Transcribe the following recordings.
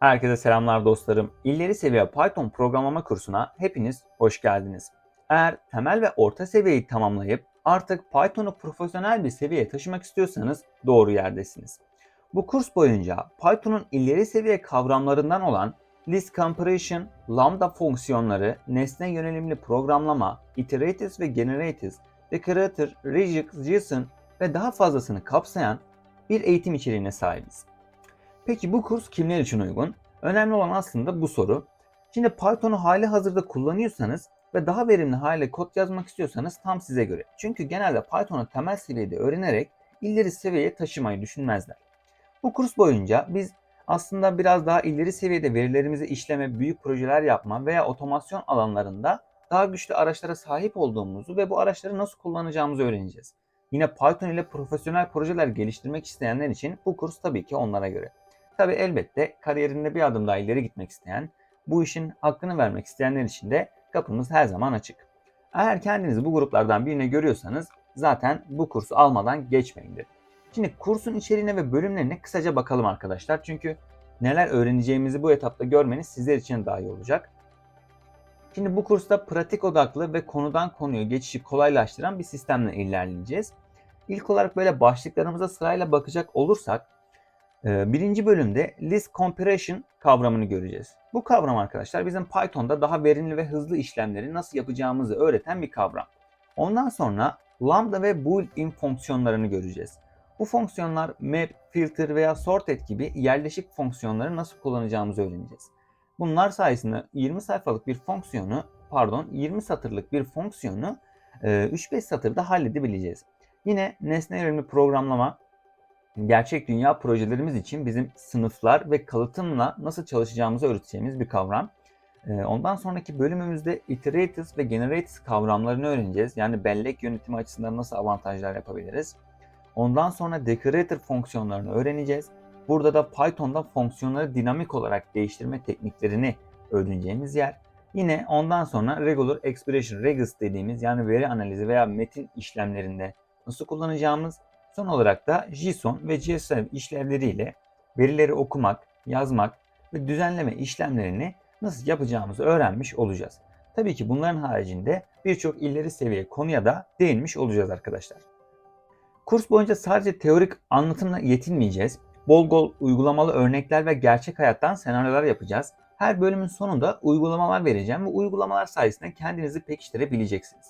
Herkese selamlar dostlarım. İleri seviye Python programlama kursuna hepiniz hoş geldiniz. Eğer temel ve orta seviyeyi tamamlayıp artık Python'u profesyonel bir seviyeye taşımak istiyorsanız doğru yerdesiniz. Bu kurs boyunca Python'un ileri seviye kavramlarından olan list comparison, lambda fonksiyonları, nesne yönelimli programlama, iteratives ve generatives, decorator, regex, JSON ve daha fazlasını kapsayan bir eğitim içeriğine sahibiz. Peki bu kurs kimler için uygun? Önemli olan aslında bu soru. Şimdi Python'u hali hazırda kullanıyorsanız ve daha verimli hale kod yazmak istiyorsanız tam size göre. Çünkü genelde Python'u temel seviyede öğrenerek ileri seviyeye taşımayı düşünmezler. Bu kurs boyunca biz aslında biraz daha ileri seviyede verilerimizi işleme, büyük projeler yapma veya otomasyon alanlarında daha güçlü araçlara sahip olduğumuzu ve bu araçları nasıl kullanacağımızı öğreneceğiz. Yine Python ile profesyonel projeler geliştirmek isteyenler için bu kurs tabii ki onlara göre. Tabi elbette kariyerinde bir adım daha ileri gitmek isteyen, bu işin hakkını vermek isteyenler için de kapımız her zaman açık. Eğer kendinizi bu gruplardan birine görüyorsanız zaten bu kursu almadan geçmeyin derim. Şimdi kursun içeriğine ve bölümlerine kısaca bakalım arkadaşlar. Çünkü neler öğreneceğimizi bu etapta görmeniz sizler için daha iyi olacak. Şimdi bu kursta pratik odaklı ve konudan konuya geçişi kolaylaştıran bir sistemle ilerleyeceğiz. İlk olarak böyle başlıklarımıza sırayla bakacak olursak birinci bölümde list comparison kavramını göreceğiz. Bu kavram arkadaşlar bizim Python'da daha verimli ve hızlı işlemleri nasıl yapacağımızı öğreten bir kavram. Ondan sonra lambda ve boolean fonksiyonlarını göreceğiz. Bu fonksiyonlar map, filter veya sorted gibi yerleşik fonksiyonları nasıl kullanacağımızı öğreneceğiz. Bunlar sayesinde 20 sayfalık bir fonksiyonu, pardon 20 satırlık bir fonksiyonu 3-5 e, satırda halledebileceğiz. Yine nesne yönelimli programlama gerçek dünya projelerimiz için bizim sınıflar ve kalıtımla nasıl çalışacağımızı öğreteceğimiz bir kavram. Ee, ondan sonraki bölümümüzde iteratives ve generatives kavramlarını öğreneceğiz. Yani bellek yönetimi açısından nasıl avantajlar yapabiliriz. Ondan sonra decorator fonksiyonlarını öğreneceğiz. Burada da Python'da fonksiyonları dinamik olarak değiştirme tekniklerini öğreneceğimiz yer. Yine ondan sonra regular expression, regex dediğimiz yani veri analizi veya metin işlemlerinde nasıl kullanacağımız Son olarak da JSON ve JSON işlevleriyle verileri okumak, yazmak ve düzenleme işlemlerini nasıl yapacağımızı öğrenmiş olacağız. Tabii ki bunların haricinde birçok ileri seviye konuya da değinmiş olacağız arkadaşlar. Kurs boyunca sadece teorik anlatımla yetinmeyeceğiz. Bol bol uygulamalı örnekler ve gerçek hayattan senaryolar yapacağız. Her bölümün sonunda uygulamalar vereceğim ve uygulamalar sayesinde kendinizi pekiştirebileceksiniz.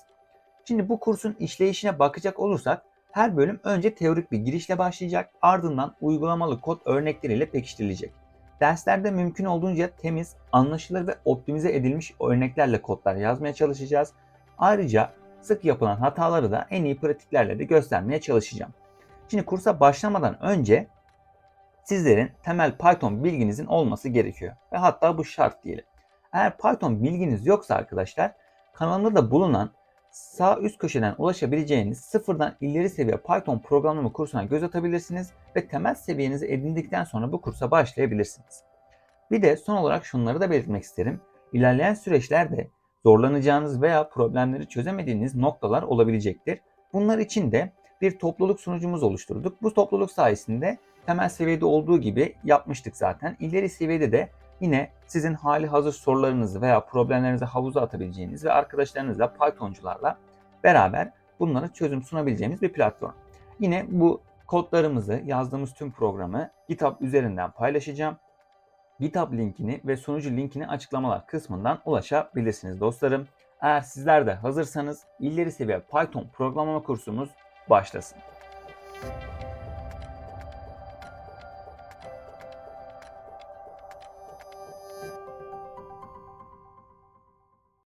Şimdi bu kursun işleyişine bakacak olursak her bölüm önce teorik bir girişle başlayacak, ardından uygulamalı kod örnekleriyle pekiştirilecek. Derslerde mümkün olduğunca temiz, anlaşılır ve optimize edilmiş örneklerle kodlar yazmaya çalışacağız. Ayrıca sık yapılan hataları da en iyi pratiklerle de göstermeye çalışacağım. Şimdi kursa başlamadan önce sizlerin temel Python bilginizin olması gerekiyor. Ve hatta bu şart diyelim. Eğer Python bilginiz yoksa arkadaşlar kanalımda da bulunan sağ üst köşeden ulaşabileceğiniz sıfırdan ileri seviye Python programlama kursuna göz atabilirsiniz ve temel seviyenizi edindikten sonra bu kursa başlayabilirsiniz. Bir de son olarak şunları da belirtmek isterim. İlerleyen süreçlerde zorlanacağınız veya problemleri çözemediğiniz noktalar olabilecektir. Bunlar için de bir topluluk sunucumuz oluşturduk. Bu topluluk sayesinde temel seviyede olduğu gibi yapmıştık zaten. İleri seviyede de Yine sizin hali hazır sorularınızı veya problemlerinizi havuza atabileceğiniz ve arkadaşlarınızla Pythoncularla beraber bunlara çözüm sunabileceğimiz bir platform. Yine bu kodlarımızı yazdığımız tüm programı GitHub üzerinden paylaşacağım. GitHub linkini ve sunucu linkini açıklamalar kısmından ulaşabilirsiniz dostlarım. Eğer sizler de hazırsanız ileri seviye Python programlama kursumuz başlasın.